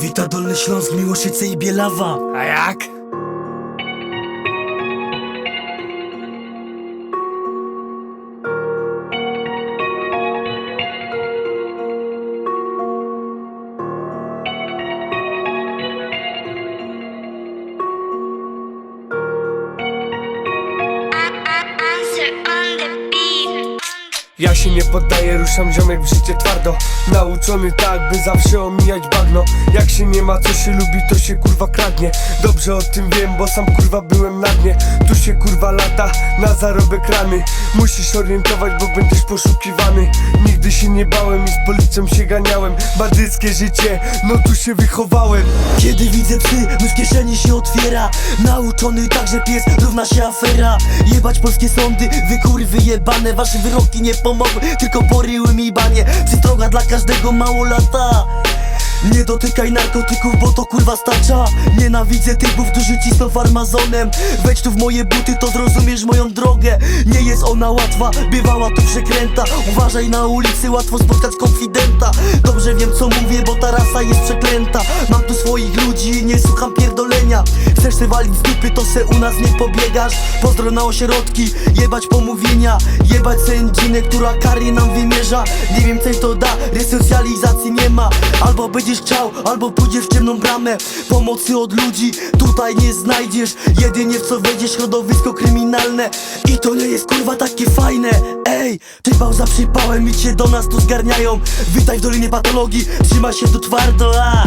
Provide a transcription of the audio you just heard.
Wita Dolny Śląsk, Miłoszyce i Bielawa A jak? Ja się nie poddaję, ruszam ziomek w życie twardo. Nauczony tak, by zawsze omijać bagno. Jak się nie ma, co się lubi, to się kurwa kradnie. Dobrze o tym wiem, bo sam kurwa byłem na dnie. Tu się kurwa lata, na zarobek rany. Musisz orientować, bo będziesz poszukiwany. Nigdy się nie bałem i z policją się ganiałem. Bandyckie życie, no tu się wychowałem. Kiedy widzę psy, w kieszeni się otwiera. Nauczony tak, że pies równa się afera. Jebać polskie sądy, wy kurwy jebane. Wasze wyroki nie tylko poryły mi banie. Przystroga dla każdego małolata nie dotykaj narkotyków, bo to kurwa stacza Nienawidzę typów, którzy cisną farmazonem. Wejdź tu w moje buty, to zrozumiesz moją drogę. Nie jest ona łatwa, bywała tu przekręta. Uważaj na ulicy, łatwo spotkać konfidenta. Dobrze wiem co mówię, bo ta rasa jest przeklęta. Mam tu swoich ludzi i nie słucham pierdolenia. Chcesz se walić z dupy, to se u nas nie pobiegasz. Pozdro na ośrodki, jebać pomówienia. Jebać sędzinę, która kary nam wymierza. Nie wiem co to da, resocjalizacji nie ma. Albo będziesz chciał, albo pójdziesz w ciemną bramę. Pomocy od ludzi tutaj nie znajdziesz. Jedynie w co wejdziesz środowisko kryminalne. I to nie jest kurwa takie fajne. Ej, przypał za przypałem i cię do nas tu zgarniają. Witaj w Dolinie Patologii, trzymaj się tu twardo, a